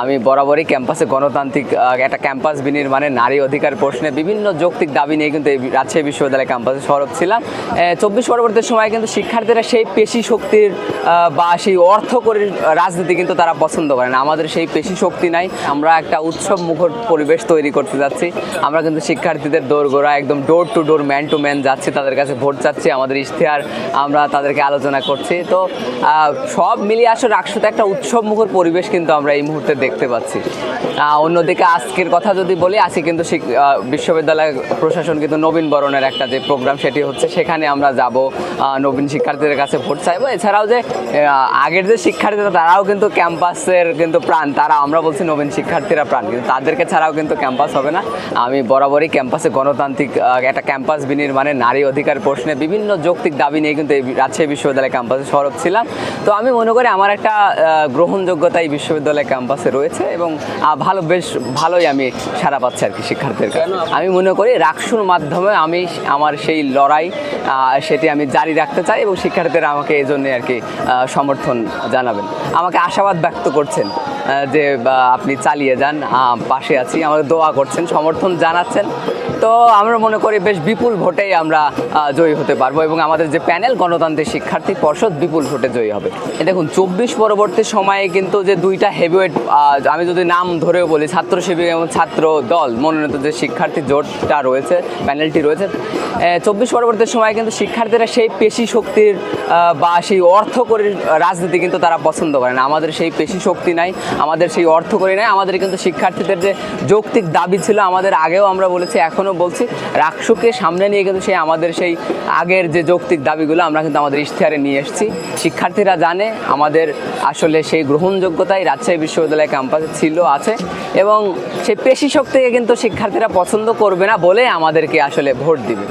আমি বরাবরই ক্যাম্পাসে গণতান্ত্রিক একটা ক্যাম্পাস বিনির্মাণে নারী অধিকার প্রশ্নে বিভিন্ন যৌক্তিক দাবি নিয়ে কিন্তু এই রাজশাহী বিশ্ববিদ্যালয় ক্যাম্পাসে সরব ছিলাম। চব্বিশ পরবর্তী সময়ে কিন্তু শিক্ষার্থীরা সেই পেশি শক্তির বা সেই অর্থ করে রাজনীতি কিন্তু তারা পছন্দ করে না। আমাদের সেই পেশি শক্তি নাই। আমরা একটা উৎসব মুখর পরিবেশ তৈরি করতে যাচ্ছি। আমরা কিন্তু শিক্ষার্থীদের দোরগোড়া একদম door to door man to man যাচ্ছি, তাদের কাছে ভোট চাচ্ছি, আমাদের ইশতেহার আমরা তাদেরকে আলোচনা করছি। তো সব মিলিয়ে আসলে রাকসুতে একটা উৎসব মুখর পরিবেশ কিন্তু আমরা এই মুহূর্তে দেখতে পাচ্ছি। অন্যদিকে আজকের কথা যদি বলি, আজকে কিন্তু বিশ্ববিদ্যালয় প্রশাসন কিন্তু নবীন বরণের একটা যে প্রোগ্রাম, সেটি হচ্ছে সেখানে আমরা যাব নবীন শিক্ষার্থীদের কাছে ভোট চাইব। এছাড়াও যে আগের যে শিক্ষার্থীরা, তারাও কিন্তু ক্যাম্পাসের কিন্তু প্রাণ। তারা, আমরা বলছি নবীন শিক্ষার্থীরা প্রাণ, কিন্তু তাদেরকে ছাড়াও কিন্তু ক্যাম্পাস হবে না। আমি বরাবরই ক্যাম্পাসে গণতান্ত্রিক একটা ক্যাম্পাস বিনির্মাণে নারী অধিকার প্রশ্নে বিভিন্ন যৌক্তিক দাবি নিয়ে কিন্তু এই রাজশাহী বিশ্ববিদ্যালয় ক্যাম্পাসে সরব ছিলাম। তো আমি মনে করি, আমার একটা গ্রহণযোগ্যতা এই বিশ্ববিদ্যালয় ক্যাম্পাসে রয়েছে এবং ভালো, বেশ ভালোই আমি সারা পাচ্ছি আর কি শিক্ষার্থীর কাছে। আমি মনে করি রাকসুর মাধ্যমে আমি আমার সেই লড়াই সেটি আমি জারি রাখতে চাই এবং শিক্ষার্থীরা আমাকে এই জন্যে আর কি সমর্থন জানাবেন। আমাকে আশাবাদ ব্যক্ত করছেন যে আপনি চালিয়ে যান পাশে আছি আমাকে দোয়া করছেন, সমর্থন জানাচ্ছেন। তো আমরা মনে করি বেশ বিপুল ভোটেই আমরা জয়ী হতে পারব এবং আমাদের যে প্যানেল, গণতান্ত্রিক শিক্ষার্থী পর্ষদ বিপুল ভোটে জয়ী হবে। দেখুন, চব্বিশ পরবর্তী সময়ে কিন্তু যে দুইটা হেভিওয়েট আমি যদি নাম ধরেও বলি, ছাত্র শিবির এবং ছাত্র দল, মনোনীত যে শিক্ষার্থী জোটটা রয়েছে, প্যানেলটি রয়েছে চব্বিশ পরবর্তী সময়ে কিন্তু শিক্ষার্থীরা সেই পেশি শক্তির বা সেই অর্থ করে রাজনীতি কিন্তু তারা পছন্দ করে না। আমাদের সেই পেশি শক্তি নাই, আমাদের সেই অর্থ করি নাই, আমাদের কিন্তু শিক্ষার্থীদের যে যৌক্তিক দাবি ছিল, আমাদের আগেও আমরা বলেছি, এখনও বলছি রাকসুকে সামনে নিয়ে কিন্তু সেই আমাদের সেই আগের যে যৌক্তিক দাবিগুলো আমরা কিন্তু আমাদের ইশতেহারে নিয়ে এসেছি। শিক্ষার্থীরা জানে, আমাদের আসলে সেই গ্রহণযোগ্যতাই রাজশাহী বিশ্ববিদ্যালয় ক্যাম্পাসে ছিল, আছে, এবং সেই পেশি শক্তিকে কিন্তু শিক্ষার্থীরা পছন্দ করবে না বলে আমাদেরকে আসলে ভোট দিবে।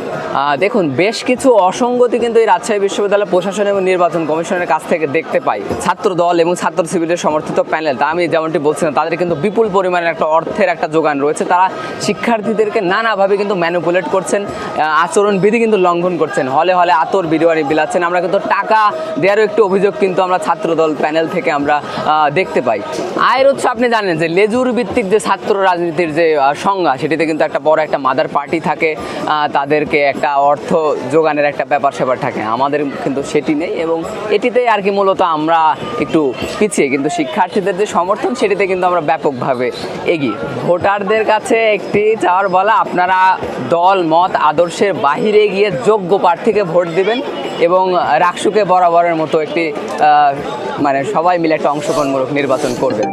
দেখুন, বেশ কিছু অসঙ্গতি কিন্তু এই রাজশাহী বিশ্ববিদ্যালয় প্রশাসন এবং নির্বাচন কমিশনের কাছ থেকে দেখতে পাই। ছাত্র দল এবং ছাত্র শিবিরের সমর্থিত প্যানেল, তা আমি যেমনটি বলছিলাম, তাদের কিন্তু বিপুল পরিমাণের একটা অর্থের একটা যোগান রয়েছে। তারা শিক্ষার্থীদেরকে নানাভাবে কিন্তু ম্যানুপুলেট করছেন আচরণবিধি কিন্তু লঙ্ঘন করছেন। হলে হলে আতর বিরিয়ানি বিলাচ্ছেন। আমরা কিন্তু টাকা দেওয়ারও একটি অভিযোগ কিন্তু আমরা ছাত্র দল প্যানেল থেকে আমরা দেখতে পাই। আয়ের উৎস আপনি জানেন যে লেজুর ভিত্তিক যে ছাত্র রাজনীতির যে সংজ্ঞা, সেটিতে কিন্তু একটা বড় একটা মাদার পার্টি থাকে তাদেরকে একটা অর্থ যোগানের একটা ব্যাপার স্যাপার থাকে। আমাদের কিন্তু সেটি নেই এবং এটিতে আর কি মূলত আমরা একটু পিছিয়ে, কিন্তু শিক্ষার্থীদের যে সমর্থন সেটিতে কিন্তু আমরা ব্যাপকভাবে এগিয়ে। ভোটারদের কাছে একটি চাওয়ার বলা, আপনারা দল, মত, আদর্শের বাহিরে গিয়ে যোগ্য প্রার্থীকে ভোট দিবেন এবং রাকসুকে বরাবরের মতো একটি মানে সবাই মিলে একটা অংশগ্রহণমূলক নির্বাচন করবেন।